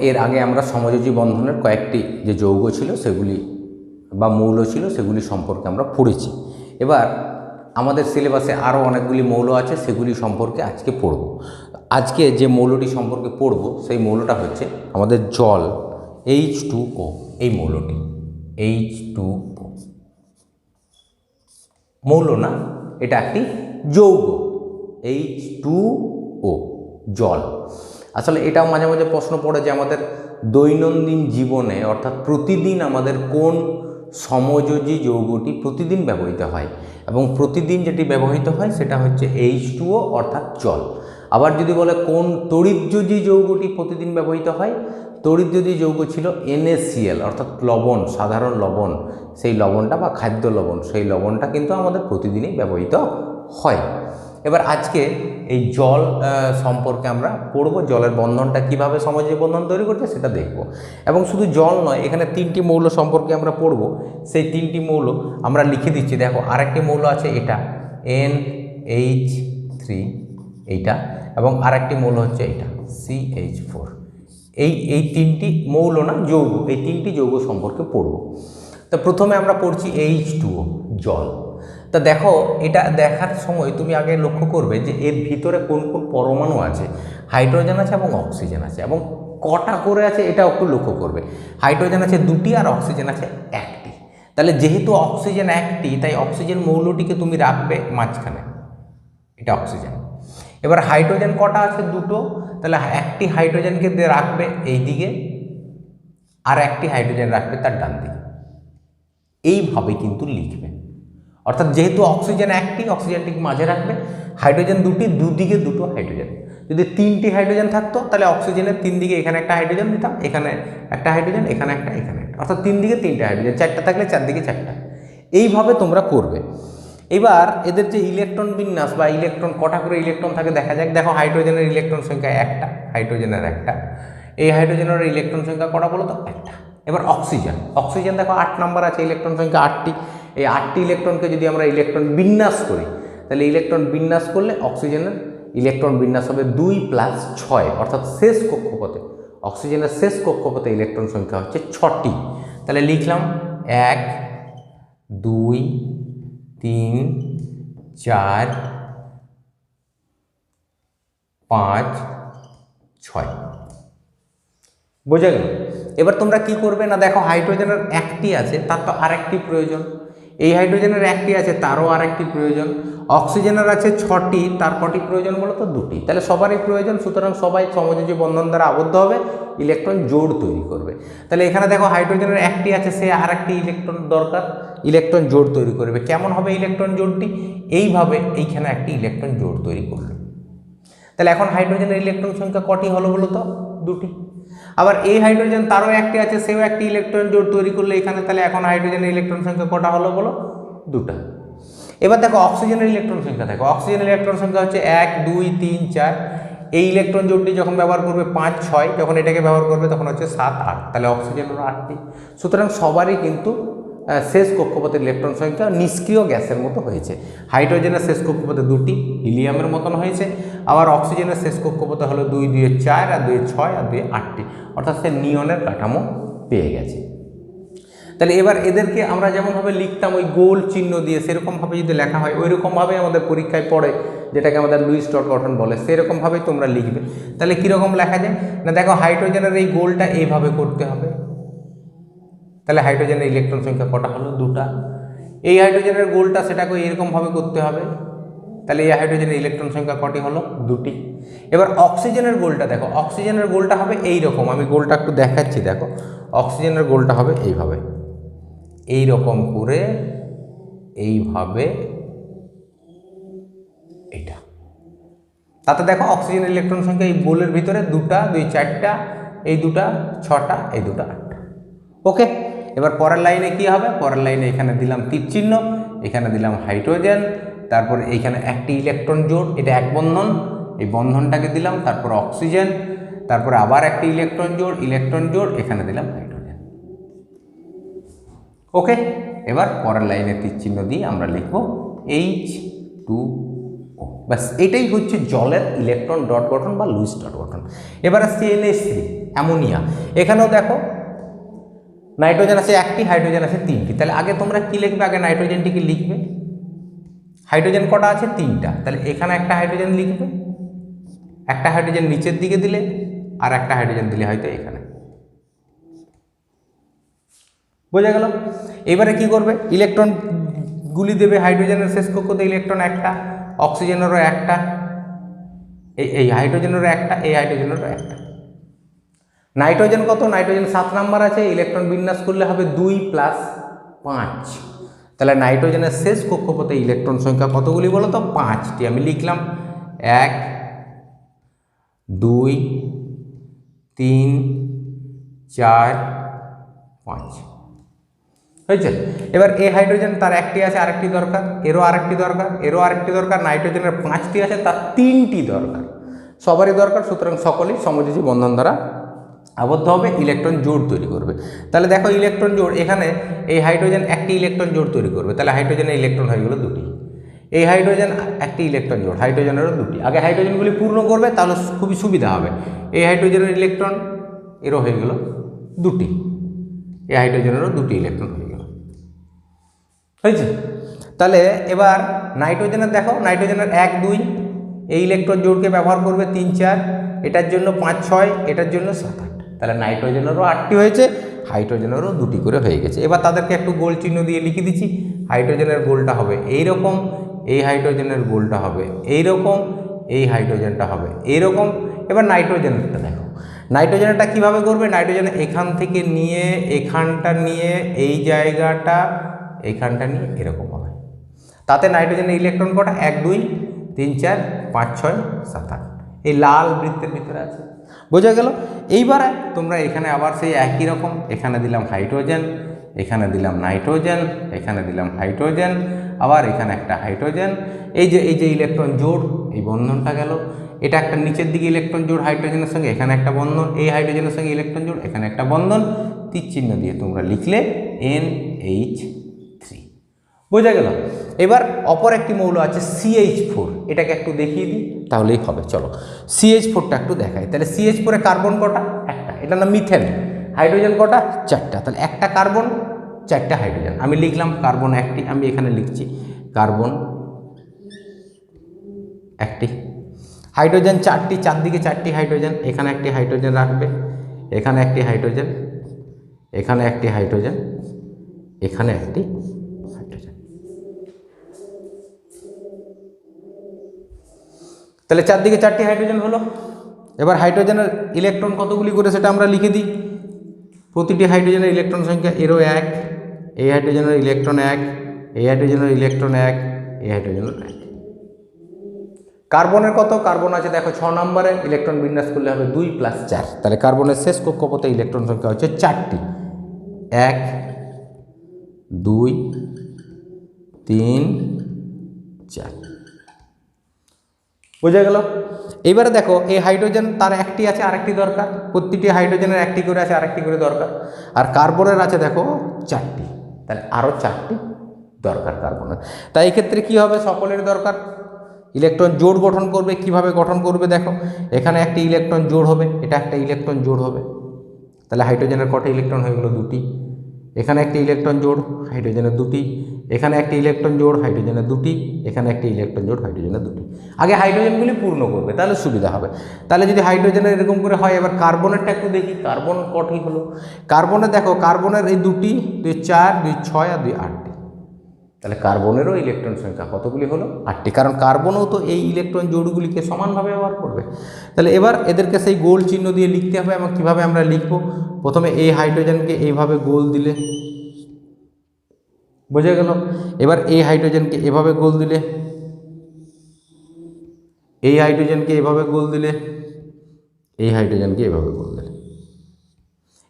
এর আগে আমরা সমযোজী বন্ধনের কয়েকটি যে যৌগ ছিল সেগুলি বা মৌল ছিল সেগুলি সম্পর্কে আমরা পড়েছি। এবার আমাদের সিলেবাসে আরও অনেকগুলি মৌল আছে, সেগুলি সম্পর্কে আজকে পড়ব। আজকে যে মৌলটি সম্পর্কে পড়ব, সেই মৌলটা হচ্ছে আমাদের জল এইচ টু ও এই মৌলটি। এইচ টু ও মৌল না, এটা একটি যৌগ। এইচ টু ও জল। আসলে এটাও মাঝে মাঝে প্রশ্ন পড়ে যে আমাদের দৈনন্দিন জীবনে, অর্থাৎ প্রতিদিন আমাদের কোন সমযোজী যৌগটি প্রতিদিন ব্যবহৃত হয়? এবং প্রতিদিন যেটি ব্যবহৃত হয় সেটা হচ্ছে এইচ টুও অর্থাৎ জল। আবার যদি বলে কোন তড়িৎযোজী যৌগটি প্রতিদিন ব্যবহৃত হয়? তড়িৎযোজী যৌগ ছিল এনএসিএল অর্থাৎ লবণ, সাধারণ লবণ। সেই লবণটা বা খাদ্য লবণ, সেই লবণটা কিন্তু আমাদের প্রতিদিনই ব্যবহৃত হয়। এবার আজকে এই জল সম্পর্কে আমরা পড়ব, জলের বন্ধনটা কীভাবে সমাজে বন্ধন তৈরি করছে সেটা দেখব। এবং শুধু জল নয়, এখানে তিনটি মৌল সম্পর্কে আমরা পড়ব। সেই তিনটি মৌল আমরা লিখে দিচ্ছি। দেখো, আরেকটি মৌল আছে, এটা এন এইচ থ্রি, এইটা। এবং আরেকটি মৌল হচ্ছে এইটা সি এইচ ফোর। এই এই তিনটি মৌল না, যৌগ, এই তিনটি যৌগ সম্পর্কে পড়ব। তা প্রথমে আমরা পড়ছি এইচ টুও জল। তা দেখো, এটা দেখার সময় তুমি আগে লক্ষ্য করবে যে এর ভিতরে কোন কোন পরমাণু আছে। হাইড্রোজেন আছে এবং অক্সিজেন আছে এবং কটা করে আছে এটাও একটু লক্ষ্য করবে। হাইড্রোজেন আছে দুটি আর অক্সিজেন আছে একটি। তাহলে যেহেতু অক্সিজেন একটি, তাই অক্সিজেন মৌলটিকে তুমি রাখবে মাঝখানে। এটা অক্সিজেন। এবার হাইড্রোজেন কটা আছে? দুটো। তাহলে একটি হাইড্রোজেনকে রাখবে এই দিকে আর একটি হাইড্রোজেন রাখবে তার ডান দিকে। এইভাবে কিন্তু লিখবে। অর্থাৎ যেহেতু অক্সিজেন একটি অক্সিজেনটিকে মাঝে রাখবে হাইড্রোজেন দুটি, দুদিকে দুটো হাইড্রোজেন যদি তিনটি হাইড্রোজেন থাকতো, তাহলে অক্সিজেনের তিন দিকে এখানে একটা হাইড্রোজেন দিতাম এখানে একটা হাইড্রোজেন এখানে একটা এখানে একটা। অর্থাৎ তিন দিকে তিনটে হাইড্রোজেন চারটা থাকলে চারদিকে চারটা। এইভাবে তোমরা করবে। এবার এদের যে ইলেকট্রন বিন্যাস বা ইলেকট্রন কটা করে ইলেকট্রন থাকে দেখা যাক। দেখো হাইড্রোজেনের ইলেকট্রন সংখ্যা একটা হাইড্রোজেনের একটা। এই হাইড্রোজেনের ইলেকট্রন সংখ্যা কটা বলো তো একটা। এবার অক্সিজেন অক্সিজেন দেখো আট নাম্বার আছে ইলেকট্রন সংখ্যা আটটি। এই আটটি ইলেকট্রনকে যদি আমরা ইলেকট্রন বিন্যাস করি, তাহলে ইলেকট্রন বিন্যাস করলে অক্সিজেনের, ইলেকট্রন বিন্যাস হবে দুই প্লাস ছয়, অর্থাৎ শেষ কক্ষপথে, অক্সিজেনের শেষ কক্ষপথে ইলেকট্রন সংখ্যা হচ্ছে ছটি। তাহলে লিখলাম এক, দুই, তিন, চার, পাঁচ, ছয়। বোঝা গেল? এবার তোমরা কি করবে না, দেখো হাইড্রোজেনের একটি আছে, তার তো আরেকটি প্রয়োজন। এই হাইড্রোজেনের একটি আছে, তারও আরেকটি প্রয়োজন। অক্সিজেনের আছে ছটি, তার কটি প্রয়োজন বলো তো দুটি। তাহলে সবারই প্রয়োজন, সুতরাং সবাই সমযোজী বন্ধন দ্বারা আবদ্ধ হবে ইলেকট্রন জোড় তৈরি করবে। তাহলে এখানে দেখো হাইড্রোজেনের একটি আছে, সে আর একটি ইলেকট্রন দরকার ইলেকট্রন জোড় তৈরি করবে। কেমন হবে ইলেকট্রন জোড়টি? এইভাবে এইখানে একটি ইলেকট্রন জোড় তৈরি করল তাহলে এখন হাইড্রোজেনের ইলেকট্রন সংখ্যা কটি হলো বলো তো দুটি। আবার এই হাইড্রোজেন তারও একটি আছে, সেও একটি ইলেকট্রন জোড় তৈরি করলে এখানে তাহলে এখন হাইড্রোজেনের ইলেকট্রন সংখ্যা কটা হলো বলো? দুটা। এবার দেখো অক্সিজেনের ইলেকট্রন সংখ্যা, দেখো অক্সিজেনের ইলেকট্রন সংখ্যা হচ্ছে এক, দুই, তিন, চার। এই ইলেকট্রন জোড়টি যখন ব্যবহার করবে পাঁচ, ছয়, যখন এটাকে ব্যবহার করবে তখন হচ্ছে সাত, আট। তাহলে অক্সিজেন হলো আটটি। সুতরাং সবারই কিন্তু শেষ কক্ষপথের ইলেকট্রন সংখ্যা নিষ্ক্রিয় গ্যাসের মতো হয়েছে। হাইড্রোজেনের শেষ কক্ষপথে দুটি হিলিয়ামের মতন হয়েছে। আবার অক্সিজেনের শেষ কক্ষপথে হলো দুই দুয়ে চার, আর দুয়ে ছয়, আর দুয়ে আটটি। অর্থাৎ সে নিয়নের কাঠামো পেয়ে গেছে। তাহলে এবার এদেরকে আমরা যেমনভাবে লিখতাম ওই গোল চিহ্ন দিয়ে সেরকমভাবে যদি লেখা হয় ওই রকমভাবে আমাদের পরীক্ষায় পড়ে যেটাকে আমাদের লুইস ডট গঠন বলে সেরকমভাবেই তোমরা লিখবে। তাহলে কীরকম লেখা যায়? না দেখো হাইড্রোজেনের এই গোলটা এইভাবে করতে হবে। তাহলে হাইড্রোজেনের ইলেকট্রন সংখ্যা কটা? হলো দুটা। এই হাইড্রোজেনের গোলটা সেটাকে এরকমভাবে করতে হবে। তাহলে এই হাইড্রোজেনের ইলেকট্রন সংখ্যা কটি হলো? দুটি। এবার অক্সিজেনের গোলটা দেখো অক্সিজেনের গোলটা হবে এই রকম আমি গোলটা একটু দেখাচ্ছি, দেখো। অক্সিজেনের গোলটা হবে এইভাবে। এই রকম করে এইভাবে এটা তাতে দেখো অক্সিজেনের ইলেকট্রন সংখ্যা এই গোলের ভিতরে দুটা, দুই চারটা, এই দুটা, ছটা, এই দুটা, আটটা। ওকে? এবার পরের লাইনে কি হবে? পরের লাইনে এখানে দিলাম তীর চিহ্ন, এখানে দিলাম হাইড্রোজেন তারপর এইখানে একটি ইলেকট্রন জোড় এটা এক বন্ধন। এই বন্ধনটাকে দিলাম, তারপর অক্সিজেন, তারপরে আবার একটি ইলেকট্রন জোড় ইলেকট্রন জোড় এখানে দিলাম হাইড্রোজেন। ওকে, এবার পরের লাইনে তীর চিহ্ন দিয়ে আমরা লিখব এইচ টু ও ব্যাস, এটাই হচ্ছে জলের ইলেকট্রন ডট গঠন বা লুইস ডট গঠন। এবার আসছে এনএস থ্রি অ্যামোনিয়া। এখানেও দেখো, নাইট্রোজেন আছে একটি, হাইড্রোজেন আছে তিনটি। তাহলে আগে তোমরা কী লিখবে? আগে নাইট্রোজেনটিকে লিখবে। হাইড্রোজেন কটা আছে? তিনটা। তাহলে এখানে একটা হাইড্রোজেন লিখবে, একটা হাইড্রোজেন নিচের দিকে দিলে, আর একটা হাইড্রোজেন দিলে হয়তো এখানে। বোঝা গেল? এবারে কি করবে? ইলেকট্রন গুলি দেবে হাইড্রোজেনের শেষ কক্ষতে, ইলেকট্রন একটা, অক্সিজেনেরও একটা, এই এই হাইড্রোজেনেরও একটা, এই হাইড্রোজেনেরও একটা। নাইট্রোজেন কত? নাইট্রোজেন সাত নাম্বার আছে, ইলেকট্রন বিন্যাস করলে হবে দুই প্লাস পাঁচ। তাহলে নাইট্রোজেনের শেষ কক্ষপথে ইলেকট্রন সংখ্যা কতগুলি বলো তো? পাঁচটি। আমি লিখলাম এক, দুই, তিন, চার, পাঁচ। হয়েছে? এবার এই হাইড্রোজেন তার একটি আছে, আরেকটি দরকার। এরও আরেকটি দরকার, এরও আরেকটি দরকার, নাইট্রোজেনের পাঁচটি আছে, তার তিনটি দরকার। সবারই দরকার, সুতরাং সকলেই সমযোজী বন্ধন দ্বারা আবদ্ধ হবে ইলেকট্রন জোড় তৈরি করবে। তাহলে দেখো ইলেকট্রন জোড়, এখানে এই হাইড্রোজেন একটি ইলেকট্রন জোড় তৈরি করবে। তাহলে হাইড্রোজেনের ইলেকট্রন হয়ে গেলো দুটি। এই হাইড্রোজেন একটি ইলেকট্রন জোড় হাইড্রোজেনেরও দুটি। আগে হাইড্রোজেনগুলি পূর্ণ করবে, তাহলে খুবই সুবিধা হবে। এই হাইড্রোজেনের ইলেকট্রন এরও হয়ে গেল দুটি। এই হাইড্রোজেনেরও দুটি ইলেকট্রন হয়ে গেল। হয়েছে? তাহলে এবার নাইট্রোজেনের দেখো নাইট্রোজেনের এক, দুই, এই ইলেকট্রন জোড়কে ব্যবহার করবে তিন, চার, এটার জন্য পাঁচ, ছয়, এটার জন্য সাত তাহলে নাইট্রোজেনেরও আটটি হয়েছে, হাইড্রোজেনেরও দুটি করে হয়ে গেছে। এবার তাদেরকে একটু গোল চিহ্ন দিয়ে লিখে দিচ্ছি, হাইড্রোজেনের গোলটা হবে এই রকম এই হাইড্রোজেনের গোলটা হবে এই রকম এই হাইড্রোজেনটা হবে এই রকম এবার নাইট্রোজেনেরটা দেখো, নাইট্রোজেনটা কীভাবে করবে? নাইট্রোজেন এখান থেকে নিয়ে, এখানটা নিয়ে, এই জায়গাটা, এখানটা নিয়ে এরকম হবে। তাতে নাইট্রোজেনের ইলেকট্রন কটা? এক, দুই, তিন, চার, পাঁচ, ছয়, সাত, আট। এই লাল বৃত্তের ভিতরে আছে। বোঝা গেল? এইবারে তোমরা এখানে আবার সেই একই রকম, এখানে দিলাম হাইড্রোজেন, এখানে দিলাম নাইট্রোজেন, এখানে দিলাম হাইড্রোজেন, আবার এখানে একটা হাইড্রোজেন। এই যে এই যে ইলেকট্রন জোড়, এই বন্ধনটা গেল। এটা একটা নিচের দিকে ইলেকট্রন জোড় হাইড্রোজেনের সঙ্গে, এখানে একটা বন্ধন, এই হাইড্রোজেনের সঙ্গে ইলেকট্রন জোড়, এখানে একটা বন্ধন। তীর চিহ্ন দিয়ে তোমরা লিখলে এন এইচ বোঝা গেল? এবার অপর একটি মৌল আছে সিএইচ ফোর এটাকে একটু দেখিয়ে দিই, তাহলেই হবে, চলো। সিএইচ ফোরটা একটু দেখাই, তাহলে সিএইচ ফোরে কার্বন কটা? একটা এটা না মিথেন হাইড্রোজেন কটা? চারটা, তাহলে একটা কার্বন চারটা হাইড্রোজেন আমি লিখলাম কার্বন একটি, আমি এখানে লিখছি কার্বন একটি হাইড্রোজেন চারটি, চারদিকে চারটি হাইড্রোজেন এখানে একটি হাইড্রোজেন রাখবে, এখানে একটি হাইড্রোজেন এখানে একটি হাইড্রোজেন এখানে একটি তাহলে চারদিকে চারটি হাইড্রোজেন হলো। এবার হাইড্রোজেনের ইলেকট্রন কতগুলি করে সেটা আমরা লিখে দিই। প্রতিটি হাইড্রোজেনের ইলেকট্রন সংখ্যা এরও এক এই হাইড্রোজেনের ইলেকট্রন এক এই হাইড্রোজেনের ইলেকট্রন এক এই হাইড্রোজেনের এক। কার্বনের কত? কার্বন আছে দেখো ছ নম্বরে, ইলেকট্রন বিন্যাস করলে হবে দুই প্লাস চার। তাহলে কার্বনের শেষ কক্ষপথে ইলেকট্রন সংখ্যা হচ্ছে চারটি। এক, দুই, তিন, চার। বোঝা গেল? এবারে দেখো, এই হাইড্রোজেন তার একটি আছে, আরেকটি দরকার। প্রতিটি হাইড্রোজেনের একটি করে আছে, আরেকটি করে দরকার। আর কার্বনের আছে, দেখো, চারটি। তাহলে আরও চারটি দরকার কার্বনের। তাই এই ক্ষেত্রে কী হবে? সকলের দরকার। ইলেকট্রন জোড় গঠন করবে, কীভাবে গঠন করবে দেখো। এখানে একটি ইলেকট্রন জোড় হবে, এটা একটা ইলেকট্রন জোড় হবে। তাহলে হাইড্রোজেনের কটা ইলেকট্রন হয়ে গেলো দুটি। এখানে একটি ইলেকট্রন জোড়, হাইড্রোজেনের দুটি। এখানে একটি ইলেকট্রন জোড় হাইড্রোজেনের দুটি, এখানে একটি ইলেকট্রন জোড় হাইড্রোজেনের দুটি। আগে হাইড্রোজেনগুলি পূর্ণ করবে, তাহলে সুবিধা হবে। তাহলে যদি হাইড্রোজেনের এরকম করে হয়, এবার কার্বনেরটা একটু দেখি, কার্বন কটি হলো? কার্বনে দেখো, কার্বনের এই দুটি, দুই চার, দুই ছয় আর দুই আটটি। তাহলে কার্বনেরও ইলেকট্রন সংখ্যা কতগুলি হলো? আটটি। কারণ কার্বনও তো এই ইলেকট্রন জোড়গুলিকে সমানভাবে ব্যবহার করবে। তাহলে এবার এদেরকে সেই গোল চিহ্ন দিয়ে লিখতে হবে এবং কীভাবে আমরা লিখব? প্রথমে এই হাইড্রোজেনকে এইভাবে গোল দিলে বোঝা গেল? এবার এই হাইড্রোজেনকে এভাবে গোল দিলে? এই হাইড্রোজেনকে এভাবে গোল দিলে? এই হাইড্রোজেনকে এভাবে গোল দিলে।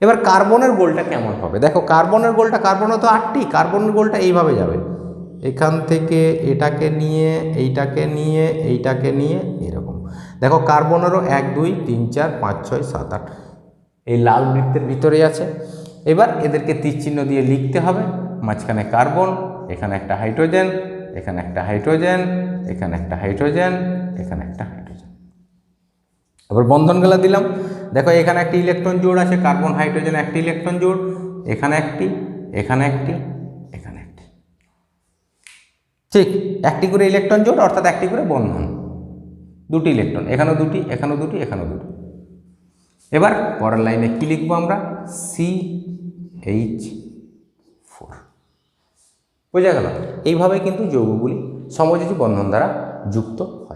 এবার কার্বনের গোলটা কেমন হবে? দেখো, কার্বনের গোলটা কার্বনও তো আটটি, কার্বনের গোলটা এইভাবে যাবে। এখান থেকে এটাকে নিয়ে, এইটাকে নিয়ে এইটাকে নিয়ে, এরকম। দেখো, কার্বনেরও এক, দুই, তিন, চার, পাঁচ, ছয়, সাত, আট। এই লাল বৃত্তের ভিতরেই আছে। এবার এদেরকে তীরচিহ্ন দিয়ে লিখতে হবে। মাঝখানে কার্বন, এখানে একটা হাইড্রোজেন, এখানে একটা হাইড্রোজেন, এখানে একটা হাইড্রোজেন, এখানে একটা হাইড্রোজেন। এবার বন্ধন গেলা দিলাম। দেখো, এখানে একটি ইলেকট্রন জোড় আছে, কার্বন, হাইড্রোজেন একটি ইলেকট্রন জোড়, এখানে একটি এখানে একটি এখানে একটি। ঠিক, একটি করে ইলেকট্রন জোড়, অর্থাৎ একটি করে বন্ধন। দুটি ইলেকট্রন, এখানেও দুটি এখানেও দুটি এখানেও দুটি। এবার পরের লাইনে কি লিখব আমরা? সি এইচ বোঝা গেল। এইভাবে কিন্তু যৌগগুলি সমযোজী বন্ধন দ্বারা যুক্ত হয়।